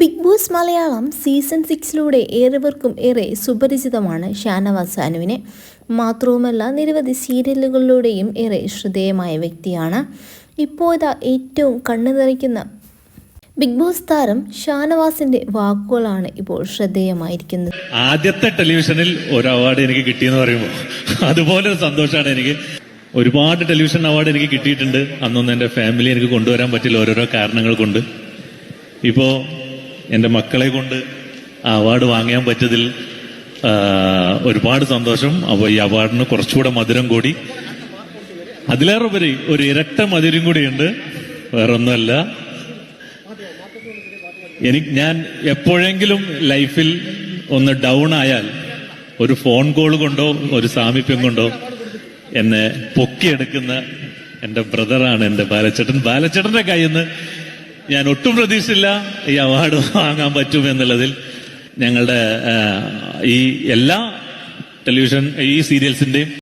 Big Boss Malayalam season സിക്സിലൂടെ ഏറെവർക്കും ഏറെ സുപരിചിതമാണ് ഷാനവാസ് അനുവിനെ. മാത്രവുമല്ല നിരവധി സീരിയലുകളിലൂടെയും ഏറെ ശ്രദ്ധേയമായ വ്യക്തിയാണ്. ഇപ്പോഴത്തെ ഏറ്റവും കണ്ണു നിറയ്ക്കുന്ന ബിഗ് ബോസ് താരം ഷാനവാസിന്റെ വാക്കുകളാണ് ഇപ്പോൾ ശ്രദ്ധേയമായിരിക്കുന്നത്. ആദ്യത്തെ ടെലിവിഷനിൽ ഒരു അവാർഡ് എനിക്ക് കിട്ടിയെന്ന് പറയുമ്പോൾ അതുപോലെ ഒരു സന്തോഷമാണ് എനിക്ക്. ഒരുപാട് ടെലിവിഷൻ അവാർഡ് എനിക്ക് കിട്ടിയിട്ടുണ്ട്. അന്നൊന്നും എന്റെ ഫാമിലി എനിക്ക് കൊണ്ടുവരാൻ പറ്റില്ല ഓരോരോ കാരണങ്ങൾ കൊണ്ട്. ഇപ്പോ എന്റെ മക്കളെ കൊണ്ട് ആ അവാർഡ് വാങ്ങാൻ പറ്റിയതിൽ ഒരുപാട് സന്തോഷം. അപ്പോൾ ഈ അവാർഡിന് കുറച്ചുകൂടെ മധുരം കൂടി. അതിലേറെ ഉപരി ഒരു ഇരട്ട മധുരം കൂടിയുണ്ട് വേറൊന്നുമല്ല. എനിക്ക് ഞാൻ എപ്പോഴെങ്കിലും ലൈഫിൽ ഒന്ന് ഡൗൺ ആയാൽ ഒരു ഫോൺ കോൾ കൊണ്ടോ ഒരു സാമീപ്യം കൊണ്ടോ എന്നെ പൊക്കിയെടുക്കുന്ന എന്റെ ബ്രദറാണ് എന്റെ ബാലച്ചേട്ടൻ ബാലച്ചേട്ടന്റെ കയ്യിൽ നിന്ന് ഞാൻ ഒട്ടും പ്രതീക്ഷിച്ചില്ല ഈ അവാർഡ് വാങ്ങാൻ പറ്റും എന്നുള്ളതിൽ ഞങ്ങളുടെ ഈ എല്ലാ ടെലിവിഷൻ ഈ സീരിയൽസിന്റെയും